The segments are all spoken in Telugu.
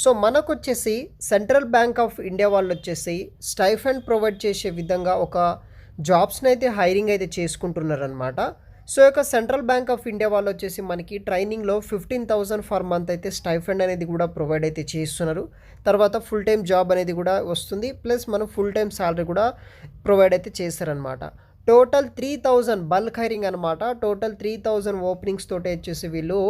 సో మనకు వచ్చేసి సెంట్రల్ బ్యాంక్ ఆఫ్ ఇండియా వాళ్ళు వచ్చేసి స్టైఫండ్ ప్రొవైడ్ చేసే విధంగా ఒక జాబ్స్ని అయితే హైరింగ్ అయితే చేసుకుంటున్నారనమాట సో యొక్క సెంట్రల్ బ్యాంక్ ఆఫ్ ఇండియా వాళ్ళు వచ్చేసి మనకి ట్రైనింగ్లో ఫిఫ్టీన్ థౌసండ్ ఫర్ మంత్ అయితే స్టైఫండ్ అనేది కూడా ప్రొవైడ్ అయితే చేస్తున్నారు. తర్వాత ఫుల్ టైం జాబ్ అనేది కూడా వస్తుంది. ప్లస్ మనం ఫుల్ టైం శాలరీ కూడా ప్రొవైడ్ అయితే చేస్తారనమాట total three thousand bulk hiring అనమాట టోటల్ త్రీ థౌజండ్ ఓపెనింగ్స్ తోటి వచ్చేసి వీళ్ళు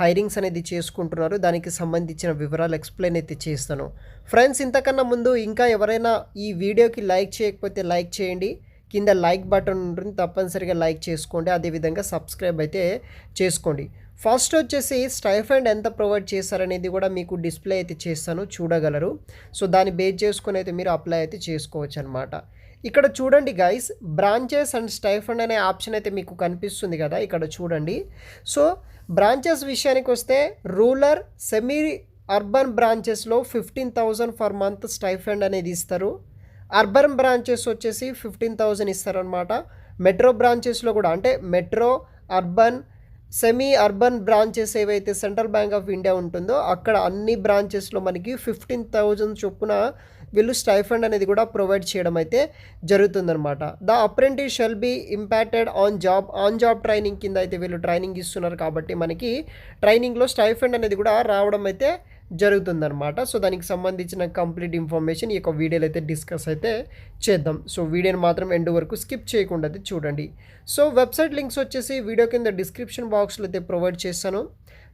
హైరింగ్స్ అనేది చేసుకుంటున్నారు. దానికి సంబంధించిన వివరాలు ఎక్స్ప్లెయిన్ అయితే చేస్తాను. ఫ్రెండ్స్ ఇంతకన్నా ముందు ఇంకా ఎవరైనా ఈ వీడియోకి లైక్ చేయకపోతే లైక్ చేయండి. కింద లైక్ బటన్ ఉంటుంది. తప్పనిసరిగా లైక్ చేసుకోండి. అదేవిధంగా సబ్స్క్రైబ్ అయితే చేసుకోండి. ఫస్ట్ వచ్చేసి స్టైఫండ్ ఎంత ప్రొవైడ్ చేశారనేది కూడా మీకు డిస్ప్లే అయితే చేస్తాను. చూడగలరు. సో దాన్ని బేస్ చేసుకుని అయితే మీరు అప్లై అయితే చేసుకోవచ్చు అనమాట ఇక్కడ చూడండి గైస్ బ్రాంచెస్ అండ్ స్టైఫండ్ అనే ఆప్షన్ అయితే మీకు కనిపిస్తుంది కదా ఇక్కడ చూడండి. సో బ్రాంచెస్ విషయానికి వస్తే rural semi urban బ్రాంచెస్లో fifteen thousand for month stipend అనేది ఇస్తారు. అర్బన్ బ్రాంచెస్ వచ్చేసి ఫిఫ్టీన్ థౌజండ్ ఇస్తారనమాట మెట్రో బ్రాంచెస్లో కూడా అంటే metro urban semi urban branches ఏవైతే సెంట్రల్ బ్యాంక్ ఆఫ్ ఇండియా ఉంటుందో అక్కడ అన్ని బ్రాంచెస్లో మనకి ఫిఫ్టీన్ థౌజండ్ చొప్పున వీళ్ళు స్టైఫండ్ అనేది కూడా ప్రొవైడ్ చేయడం అయితే జరుగుతుందన్నమాట. The apprentice shall be impacted on job on job training కింద అయితే వీళ్ళు ట్రైనింగ్ ఇస్తున్నారు కాబట్టి మనకి ట్రైనింగ్లో స్టైఫండ్ అనేది కూడా రావడం అయితే జరుగుతుందన్నమాట. సో దానికి సంబంధించిన కంప్లీట్ ఇన్ఫర్మేషన్ ఈ యొక్క వీడియోలో అయితే డిస్కస్ అయితే చేద్దాం. సో వీడియోని మాత్రం ఎండ్ వరకు స్కిప్ చేయకుండా అయితే చూడండి. సో వెబ్సైట్ లింక్స్ వచ్చేసి వీడియో కింద డిస్క్రిప్షన్ బాక్స్లో అయితే ప్రొవైడ్ చేస్తాను.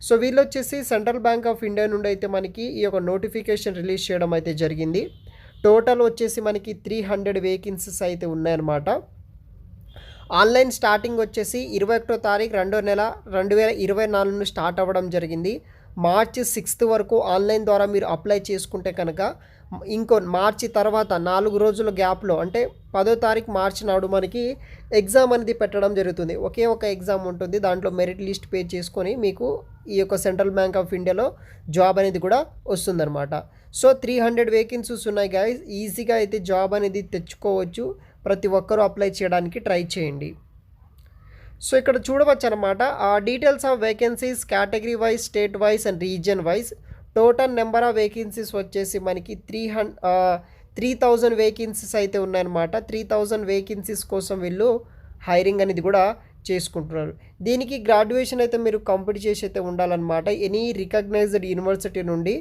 సో వీళ్ళు వచ్చేసి సెంట్రల్ బ్యాంక్ ఆఫ్ ఇండియా నుండి అయితే మనకి ఈ యొక్క నోటిఫికేషన్ రిలీజ్ చేయడం అయితే జరిగింది. టోటల్ వచ్చేసి మనకి త్రీ హండ్రెడ్ వేకెన్సీస్ అయితే ఉన్నాయన్నమాట. ఆన్లైన్ స్టార్టింగ్ వచ్చేసి ఇరవై ఒకటో తారీఖు రెండో నెల రెండు వేల ఇరవై నాలుగును స్టార్ట్ అవ్వడం జరిగింది. మార్చి సిక్స్త్ వరకు ఆన్లైన్ ద్వారా మీరు అప్లై చేసుకుంటే కనుక ఇంకో మార్చి తర్వాత నాలుగు రోజుల గ్యాప్లో అంటే పదో తారీఖు మార్చి నాడు మనకి ఎగ్జామ్ అనేది పెట్టడం జరుగుతుంది. ఒకే ఒక ఎగ్జామ్ ఉంటుంది. దాంట్లో మెరిట్ లిస్ట్ పే చేసుకొని మీకు ఈ యొక్క సెంట్రల్ బ్యాంక్ ఆఫ్ ఇండియాలో జాబ్ అనేది కూడా వస్తుందన్నమాట. సో త్రీ హండ్రెడ్ వేకెన్సీస్ ఉన్నాయి గాయస్ ఈజీగా అయితే జాబ్ అనేది తెచ్చుకోవచ్చు. ప్రతి ఒక్కరూ అప్లై చేయడానికి ట్రై చేయండి. సో ఇక్కడ చూడవచ్చు అనమాట ఆ details of vacancies category wise state wise and region wise total number of vacancies వచ్చేసి మనకి three hundred three thousand vacancies అయితే ఉన్నాయన్నమాట. త్రీ థౌజండ్ వేకెన్సీస్ కోసం వీళ్ళు హైరింగ్ అనేది కూడా చేసుకుంటున్నారు. దీనికి గ్రాడ్యుయేషన్ అయితే మీరు కంప్లీట్ చేసి అయితే ఉండాలన్నమాట. ఎనీ రికగ్నైజ్డ్ యూనివర్సిటీ నుండి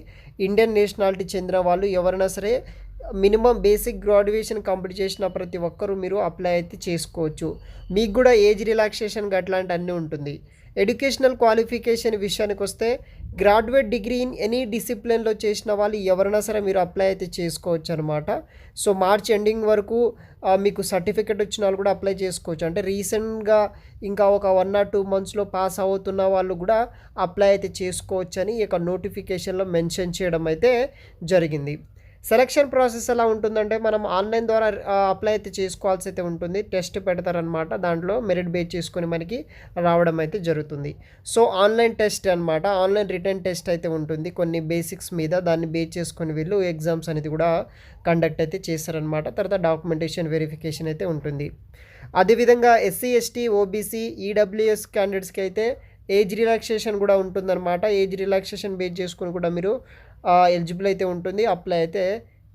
ఇండియన్ నేషనాలిటీ చెందిన వాళ్ళు ఎవరైనా సరే మినిమం బేసిక్ గ్రాడ్యుయేషన్ కంప్లీట్ చేసిన ప్రతి ఒక్కరూ మీరు అప్లై అయితే చేసుకోవచ్చు. మీకు కూడా ఏజ్ రిలాక్సేషన్ అట్లాంటి అన్నీ ఉంటుంది. ఎడ్యుకేషనల్ క్వాలిఫికేషన్ విషయానికి వస్తే గ్రాడ్యుయేట్ డిగ్రీ ఇన్ ఎనీ డిసిప్లిన్లో చేసిన వాళ్ళు ఎవరైనా సరే మీరు అప్లై అయితే చేసుకోవచ్చు అనమాట సో మార్చ్ ఎండింగ్ వరకు మీకు సర్టిఫికెట్ వచ్చిన వాళ్ళు కూడా అప్లై చేసుకోవచ్చు. అంటే రీసెంట్గా ఇంకా ఒక వన్ ఆర్ టూ మంత్స్లో పాస్ అవుతున్న వాళ్ళు కూడా అప్లై అయితే చేసుకోవచ్చు అని ఈ యొక్క నోటిఫికేషన్లో మెన్షన్ చేయడం అయితే జరిగింది. సెలక్షన్ ప్రాసెస్ ఎలా ఉంటుందంటే మనం ఆన్లైన్ ద్వారా అప్లై అయితే చేసుకోవాల్సి అయితే ఉంటుంది. టెస్ట్ పెడతారనమాట దాంట్లో మెరిట్ బేస్ చేసుకొని మనకి రావడం అయితే జరుగుతుంది. సో ఆన్లైన్ టెస్ట్ అనమాట ఆన్లైన్ రిటర్న్ టెస్ట్ అయితే ఉంటుంది. కొన్ని బేసిక్స్ మీద దాన్ని బేస్ చేసుకుని వీళ్ళు ఎగ్జామ్స్ అనేది కూడా కండక్ట్ అయితే చేస్తారనమాట తర్వాత డాక్యుమెంటేషన్ వెరిఫికేషన్ అయితే ఉంటుంది. అదేవిధంగా ఎస్సీ ఎస్టీ ఓబీసీ ఈడబ్ల్యూఎస్ క్యాండిడేట్స్కి అయితే ఏజ్ రిలాక్సేషన్ కూడా ఉంటుందన్నమాట. ఏజ్ రిలాక్సేషన్ బేస్ చేసుకొని కూడా మీరు ఎలిజిబుల్ అయితే ఉంటుంది. అప్లై అయితే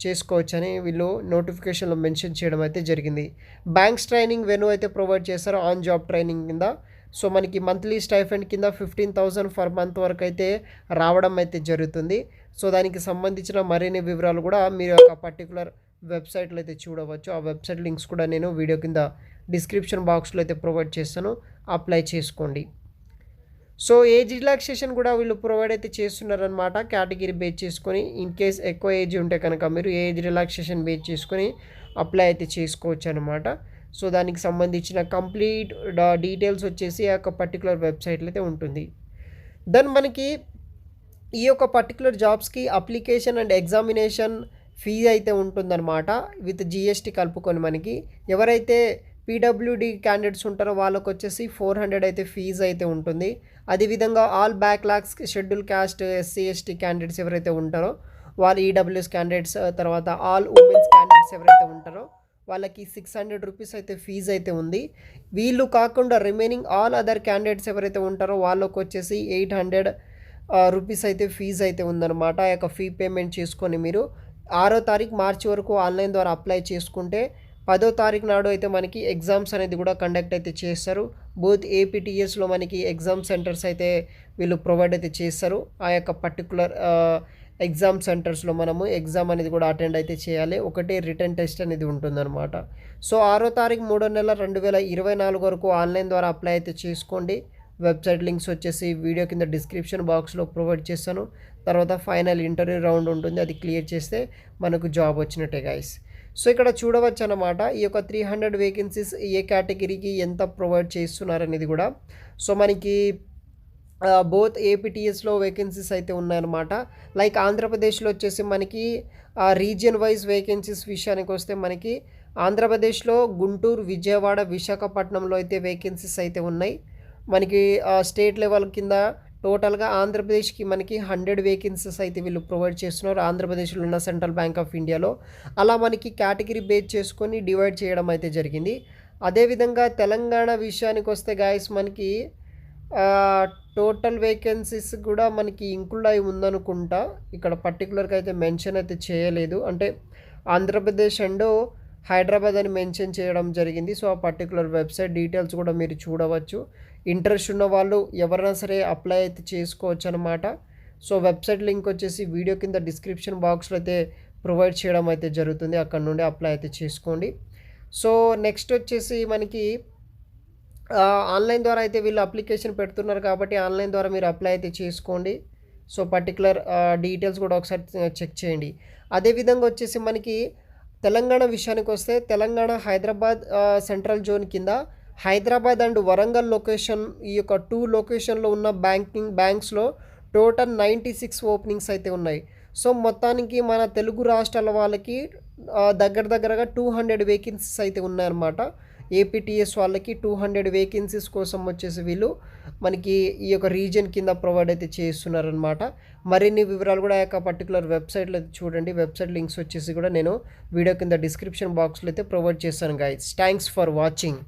చేసుకోవచ్చని వీళ్ళు నోటిఫికేషన్లో మెన్షన్ చేయడం అయితే జరిగింది. బ్యాంక్స్ ట్రైనింగ్ వెను అయితే ప్రొవైడ్ చేస్తారు ఆన్ జాబ్ ట్రైనింగ్ కింద. సో మనకి మంత్లీ స్టైఫెండ్ కింద ఫిఫ్టీన్ థౌసండ్ ఫర్ మంత్ వరకు అయితే రావడం అయితే జరుగుతుంది. సో దానికి సంబంధించిన మరిన్ని వివరాలు కూడా మీరు ఒక పర్టికులర్ వెబ్సైట్లో అయితే చూడవచ్చు. ఆ వెబ్సైట్ లింక్స్ కూడా నేను వీడియో కింద డిస్క్రిప్షన్ బాక్స్లో అయితే ప్రొవైడ్ చేస్తాను. అప్లై చేసుకోండి. సో ఏజ్ రిలాక్సేషన్ కూడా వీళ్ళు ప్రొవైడ్ అయితే చేస్తున్నారనమాట కేటగిరీ బేస్ చేసుకొని. ఇన్ కేస్ ఎక్కువ ఏజ్ ఉంటే కనుక మీరు ఏజ్ రిలాక్సేషన్ బేస్ చేసుకొని అప్లై అయితే చేసుకోవచ్చు అనమాట సో దానికి సంబంధించిన కంప్లీట్ డీటెయిల్స్ వచ్చేసి ఆ యొక్క పర్టికులర్ వెబ్సైట్లో అయితే ఉంటుంది. దెన్ మనకి ఈ యొక్క పర్టికులర్ జాబ్స్కి అప్లికేషన్ అండ్ ఎగ్జామినేషన్ ఫీ అయితే ఉంటుందన్నమాట విత్ జిఎస్టీ కలుపుకొని మనకి. ఎవరైతే పీడబ్ల్యూడి క్యాండిడేట్స్ ఉంటారో వాళ్ళకి వచ్చేసి ఫోర్ హండ్రెడ్ అయితే ఫీజు అయితే ఉంటుంది. అదేవిధంగా all backlogs schedule caste SC ST candidates ఎవరైతే ఉంటారో వాళ్ళు ఈడబ్ల్యూఎస్ క్యాండిడేట్స్ తర్వాత ఆల్ ఉమెన్స్ క్యాండిడేట్స్ ఎవరైతే ఉంటారో వాళ్ళకి సిక్స్ హండ్రెడ్ రూపీస్ అయితే ఫీజు అయితే ఉంది. వీళ్ళు కాకుండా రిమైనింగ్ ఆల్ అదర్ క్యాండిడేట్స్ ఎవరైతే ఉంటారో వాళ్ళకి వచ్చేసి ఎయిట్ హండ్రెడ్ రూపీస్ అయితే ఫీజు అయితే ఉందన్నమాట. ఆ యొక్క ఫీ పేమెంట్ చేసుకొని మీరు ఆరో తారీఖు మార్చి వరకు ఆన్లైన్ ద్వారా అప్లై చేసుకుంటే పదో తారీఖు నాడు అయితే మనకి ఎగ్జామ్స్ అనేది కూడా కండక్ట్ అయితే చేస్తారు. బోత్ ఏపీటీఎస్లో మనకి ఎగ్జామ్ సెంటర్స్ అయితే వీళ్ళు ప్రొవైడ్ అయితే చేస్తారు. ఆ యొక్క పర్టికులర్ ఎగ్జామ్ సెంటర్స్లో మనము ఎగ్జామ్ అనేది కూడా అటెండ్ అయితే చేయాలి. ఒకటే రిటర్న్ టెస్ట్ అనేది ఉంటుందన్నమాట. సో ఆరో తారీఖు మూడో నెల రెండు వేల ఇరవై నాలుగు వరకు ఆన్లైన్ ద్వారా అప్లై అయితే చేసుకోండి. వెబ్సైట్ లింక్స్ వచ్చేసి వీడియో కింద డిస్క్రిప్షన్ బాక్స్లో ప్రొవైడ్ చేస్తాను. తర్వాత ఫైనల్ ఇంటర్వ్యూ రౌండ్ ఉంటుంది. అది క్లియర్ చేస్తే మనకు జాబ్ వచ్చినట్టే గైస్ సో ఇక్కడ చూడవచ్చు అనమాట ఈ యొక్క త్రీ హండ్రెడ్ వేకెన్సీస్ ఏ కేటగిరీకి ఎంత ప్రొవైడ్ చేస్తున్నారు అనేది కూడా. సో మనకి బోత్ ఏపీటీఎస్లో వేకెన్సీస్ అయితే ఉన్నాయన్నమాట. లైక్ ఆంధ్రప్రదేశ్లో వచ్చేసి మనకి రీజియన్ వైజ్ వేకెన్సీస్ విషయానికి వస్తే మనకి ఆంధ్రప్రదేశ్లో గుంటూరు విజయవాడ విశాఖపట్నంలో అయితే వేకెన్సీస్ అయితే ఉన్నాయి. మనకి స్టేట్ లెవెల్ కింద టోటల్గా ఆంధ్రప్రదేశ్కి మనకి హండ్రెడ్ వేకెన్సీస్ అయితే వీళ్ళు ప్రొవైడ్ చేస్తున్నారు. ఆంధ్రప్రదేశ్లో ఉన్న సెంట్రల్ బ్యాంక్ ఆఫ్ ఇండియాలో. అలా మనకి కేటగిరీ బేస్ చేసుకొని డివైడ్ చేయడం అయితే జరిగింది. అదేవిధంగా తెలంగాణ విషయానికి వస్తే గాయస్ మనకి టోటల్ వేకెన్సీస్ కూడా మనకి ఇంక్లూడ్ అయి ఉందనుకుంటా. ఇక్కడ పర్టికులర్గా అయితే మెన్షన్ అయితే చేయలేదు. అంటే ఆంధ్రప్రదేశ్ అండ్ హైదరాబాద్ అని మెన్షన్ చేయడం జరిగింది. సో ఆ పర్టికులర్ వెబ్సైట్ డీటెయిల్స్ కూడా మీరు చూడవచ్చు. ఇంట్రెస్ట్ ఉన్న వాళ్ళు ఎవరైనా సరే అప్లై అయితే చేసుకోవచ్చు అనమాట సో వెబ్సైట్ లింక్ వచ్చేసి వీడియో కింద డిస్క్రిప్షన్ బాక్స్లో అయితే ప్రొవైడ్ చేయడం అయితే జరుగుతుంది. అక్కడ నుండి అప్లై అయితే చేసుకోండి. సో నెక్స్ట్ వచ్చేసి మనకి ఆన్లైన్ ద్వారా అయితే వీళ్ళు అప్లికేషన్ పెడుతున్నారు కాబట్టి ఆన్లైన్ ద్వారా మీరు అప్లై అయితే చేసుకోండి. సో పర్టికులర్ డీటెయిల్స్ కూడా ఒకసారి చెక్ చేయండి. అదేవిధంగా వచ్చేసి మనకి తెలంగాణ విషయానికి వస్తే తెలంగాణ హైదరాబాద్ సెంట్రల్ జోన్ కింద హైదరాబాద్ అండ్ వరంగల్ లొకేషన్ ఈ యొక్క టూ లొకేషన్లో ఉన్న బ్యాంకింగ్ బ్యాంక్స్లో టోటల్ నైంటీ సిక్స్ ఓపెనింగ్స్ అయితే ఉన్నాయి. సో మొత్తానికి మన తెలుగు రాష్ట్రాల వాళ్ళకి దగ్గర దగ్గరగా టూ హండ్రెడ్ వేకెన్సీస్ అయితే ఉన్నాయన్నమాట. ఏపీటీఎస్ వాళ్ళకి టూ హండ్రెడ్ వేకెన్సీస్ కోసం వచ్చేసి వీళ్ళు మనకి ఈ యొక్క రీజన్ కింద ప్రొవైడ్ అయితే చేస్తున్నారనమాట మరిన్ని వివరాలు కూడా ఆ యొక్క పర్టికులర్ వెబ్సైట్లో చూడండి. వెబ్సైట్ లింక్స్ వచ్చేసి కూడా నేను వీడియో కింద డిస్క్రిప్షన్ బాక్స్లో అయితే ప్రొవైడ్ చేస్తాను గైడ్స్ థ్యాంక్స్ ఫర్ వాచింగ్